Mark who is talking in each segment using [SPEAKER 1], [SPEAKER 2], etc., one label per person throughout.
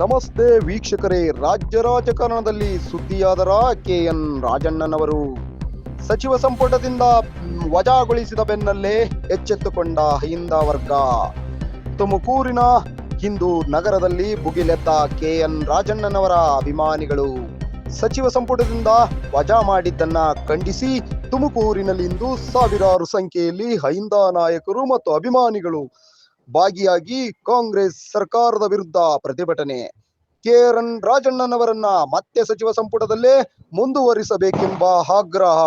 [SPEAKER 1] ನಮಸ್ತೆ ವೀಕ್ಷಕರೇ, ರಾಜ್ಯ ರಾಜಕಾರಣದಲ್ಲಿ ಸುದ್ದಿಯಾದರ ಕೆ ಎನ್ ರಾಜಣ್ಣನವರು. ಸಚಿವ ಸಂಪುಟದಿಂದ ವಜಾಗೊಳಿಸಿದ ಬೆನ್ನಲ್ಲೇ ಎಚ್ಚೆತ್ತುಕೊಂಡ ಹಿಂದ ವರ್ಗ. ತುಮಕೂರಿನ ಹಿಂದೂ ನಗರದಲ್ಲಿ ಭುಗಿಲೆದ್ದ ಕೆ ಎನ್ ರಾಜಣ್ಣನವರ ಅಭಿಮಾನಿಗಳು ಸಚಿವ ಸಂಪುಟದಿಂದ ವಜಾ ಮಾಡಿದ್ದನ್ನ ಖಂಡಿಸಿ ತುಮಕೂರಿನಲ್ಲಿಂದು ಸಾವಿರಾರು ಸಂಖ್ಯೆಯಲ್ಲಿ ಹೈಂದ ನಾಯಕರು ಮತ್ತು ಅಭಿಮಾನಿಗಳು ಭಾಗಿಯಾಗಿ ಕಾಂಗ್ರೆಸ್ ಸರ್ಕಾರದ ವಿರುದ್ಧ ಪ್ರತಿಭಟನೆ. ಕೆಆರ್ಎನ್ ರಾಜಣ್ಣನವರನ್ನ ಮತ್ತೆ ಸಚಿವ ಸಂಪುಟದಲ್ಲೇ ಮುಂದುವರಿಸಬೇಕೆಂಬ ಆಗ್ರಹ.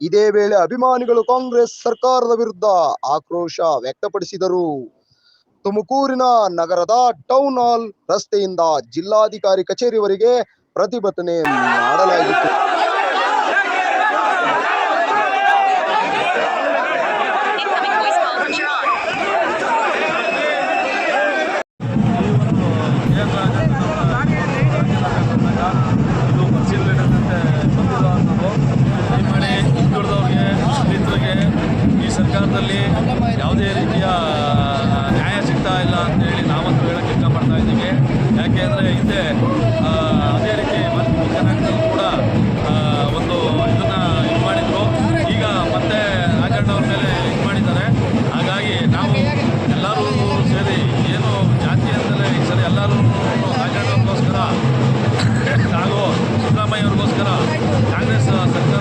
[SPEAKER 1] ಇದೇ ವೇಳೆ ಅಭಿಮಾನಿಗಳು ಕಾಂಗ್ರೆಸ್ ಸರ್ಕಾರದ ವಿರುದ್ಧ ಆಕ್ರೋಶ ವ್ಯಕ್ತಪಡಿಸಿದರು. ತುಮಕೂರಿನ ನಗರದ ಟೌನ್ ಹಾಲ್ ರಸ್ತೆಯಿಂದ ಜಿಲ್ಲಾಧಿಕಾರಿ ಕಚೇರಿವರೆಗೆ ಪ್ರತಿಭಟನೆ ಮಾಡಲಾಗಿತ್ತು.
[SPEAKER 2] ಯಾವುದೇ ರೀತಿಯ ನ್ಯಾಯ ಸಿಗ್ತಾ ಇಲ್ಲ ಅಂತೇಳಿ ನಾವಂತೂ ಹೇಳಕ್ಕೆ ಇಷ್ಟಪಡ್ತಾ ಇದ್ದೀವಿ. ಯಾಕೆ ಅಂದರೆ ಹಿಂದೆ ಅದೇ ರೀತಿ ಜನಾಂಗದಲ್ಲೂ ಕೂಡ ಒಂದು ಇದನ್ನು ಇದು ಮಾಡಿದರು. ಈಗ ಮತ್ತೆ ರಾಜಣ್ಣವ್ರ ಮೇಲೆ ಇದು ಮಾಡಿದ್ದಾರೆ. ಹಾಗಾಗಿ ನಾವು ಎಲ್ಲರೂ ಸೇರಿ ಏನು ಜಾತಿ ಅಂತಲೇ ಈ ಸರಿ ಎಲ್ಲರೂ ರಾಜಣ್ಣವ್ರಿಗೋಸ್ಕರ ಹಾಗೂ ಸಿದ್ದರಾಮಯ್ಯ ಅವ್ರಿಗೋಸ್ಕರ ಕಾಂಗ್ರೆಸ್ ಸರ್ಕಾರನ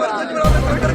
[SPEAKER 3] Hadi beraber